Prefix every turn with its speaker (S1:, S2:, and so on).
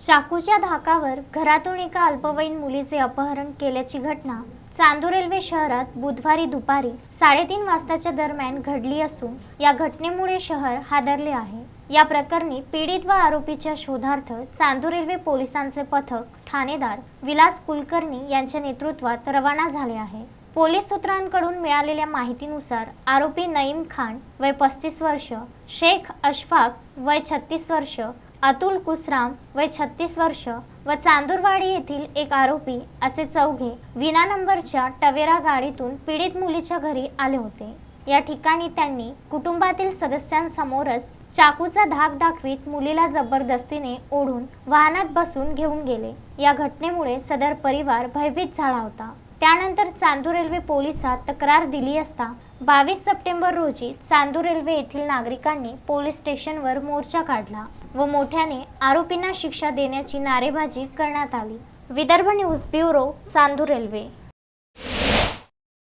S1: चाकूच्या धाकावर घरातून एका अल्पवयीन मुलीचे अपहरण केल्याची घटना चांदूर रेल्वे शहरात बुधवारी दुपारी साडेतीन वाजताच्या दरम्यान घडली असून या घटनेमुळे शहर हादरले आहे. या प्रकरणी पीडित व आरोपीच्या शोधार्थ चांदूर रेल्वे पोलिसांचे पथक ठाणेदार विलास कुलकर्णी यांच्या नेतृत्वात रवाना झाले आहे. पोलीस सूत्रांकडून मिळालेल्या माहितीनुसार आरोपी नईम खान वय पस्तीस वर्ष शेख अशफाक वय छत्तीस वर्ष अतुल कुसराम वय छत्तीस वर्ष व चांदूरवाडी येथील एक आरोपी असे चौघे विना नंबरच्या टवेरा गाडीतून पीडित मुलीच्या घरी आले होते. या ठिकाणी त्यांनी कुटुंबातील सदस्यांसमोरच चाकूचा धाक दाखवीत मुलीला जबरदस्तीने ओढून वाहनात बसून घेऊन गेले. या घटनेमुळे सदर परिवार भयभीत झाला होता. त्यानंतर चांदूर रेल्वे पोलिसात तक्रार दिली असता बावीस सप्टेंबर रोजी चांदूर रेल्वे येथील नागरिकांनी पोलीस स्टेशनवर मोर्चा काढला. व मोठ्याने आरोपींना शिक्षा देण्याची नारेबाजी करण्यात आली. Vidarbha news bureau Chandur Railway.